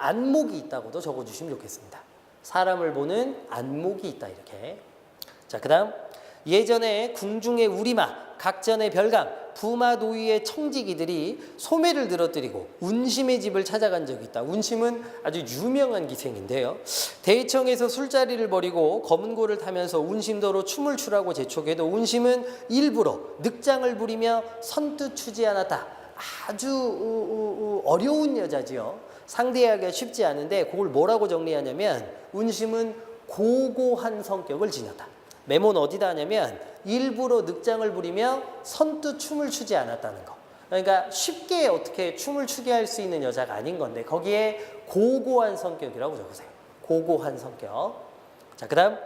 안목이 있다고도 적어주시면 좋겠습니다. 사람을 보는 안목이 있다 이렇게. 자, 그다음 예전에 궁중의 우리마, 각전의 별감, 부마 노위의 청지기들이 소매를 늘어뜨리고 운심의 집을 찾아간 적이 있다. 운심은 아주 유명한 기생인데요. 대청에서 술자리를 벌이고 검은고를 타면서 운심도로 춤을 추라고 재촉해도 운심은 일부러 늑장을 부리며 선뜻 추지 않았다. 아주 어려운 여자지요. 상대하기가 쉽지 않은데 그걸 뭐라고 정리하냐면 운심은 고고한 성격을 지녔다. 메모는 어디다 하냐면 일부러 늑장을 부리며 선뜻 춤을 추지 않았다는 거. 그러니까 쉽게 어떻게 춤을 추게 할 수 있는 여자가 아닌 건데 거기에 고고한 성격이라고 적으세요. 고고한 성격. 자, 그다음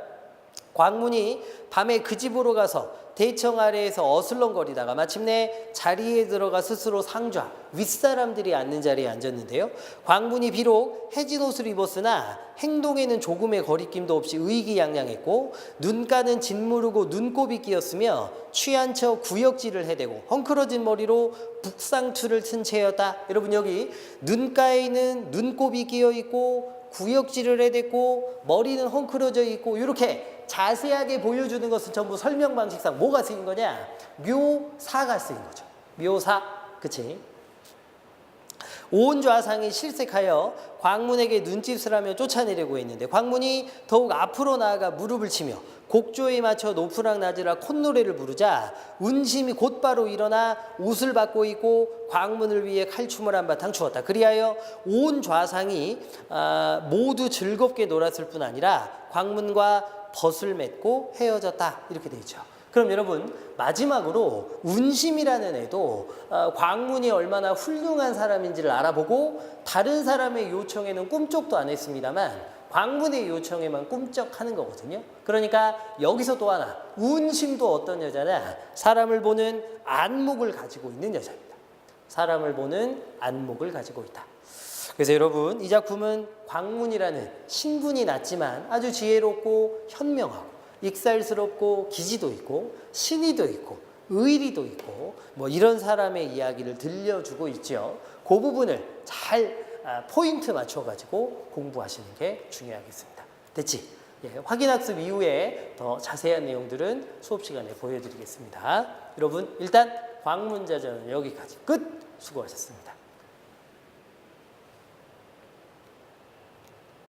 광문이 밤에 그 집으로 가서 대청 아래에서 어슬렁거리다가 마침내 자리에 들어가 스스로 상좌 윗사람들이 앉는 자리에 앉았는데요. 광문이 비록 해진 옷을 입었으나 행동에는 조금의 거리낌도 없이 의기양양했고 눈가는 짓무르고 눈곱이 끼었으며 취한 척 구역질을 해대고 헝클어진 머리로 북상투를 튼 채였다. 여러분 여기 눈가에 는 눈곱이 끼어 있고 구역질을 해댔고 머리는 헝클어져 있고 이렇게 자 세하게 보여주는 것은 전부 설명 방식상 뭐가 쓰인 거냐? 묘사가 쓰인 거죠. 묘사, 그치? 온 좌상이 실색하여 광문에게 눈짓을 하며 쫓아내려고 했는데 광문이 더욱 앞으로 나아가 무릎을 치며 곡조에 맞춰 높으락 낮으락 콧노래를 부르자 운심이 곧바로 일어나 옷을 받고 있고 광문을 위해 칼춤을 한바탕 추었다. 그리하여 온 좌상이 아, 모두 즐겁게 놀았을 뿐 아니라 광문과 벗을 맺고 헤어졌다. 이렇게 되어 있죠. 그럼 여러분 마지막으로 운심이라는 애도 어, 광문이 얼마나 훌륭한 사람인지를 알아보고 다른 사람의 요청에는 꿈쩍도 안 했습니다만 광문의 요청에만 꿈쩍하는 거거든요. 그러니까 여기서 또 하나 운심도 어떤 여자냐 사람을 보는 안목을 가지고 있는 여자입니다. 사람을 보는 안목을 가지고 있다. 그래서 여러분 이 작품은 광문이라는 신분이 낮지만 아주 지혜롭고 현명하고 익살스럽고 기지도 있고 신의도 있고 의리도 있고 뭐 이런 사람의 이야기를 들려주고 있죠. 그 부분을 잘 아, 포인트 맞춰가지고 공부하시는 게 중요하겠습니다. 됐지? 예, 확인 학습 이후에 더 자세한 내용들은 수업 시간에 보여드리겠습니다. 여러분 일단 광문자전은 여기까지 끝 수고하셨습니다.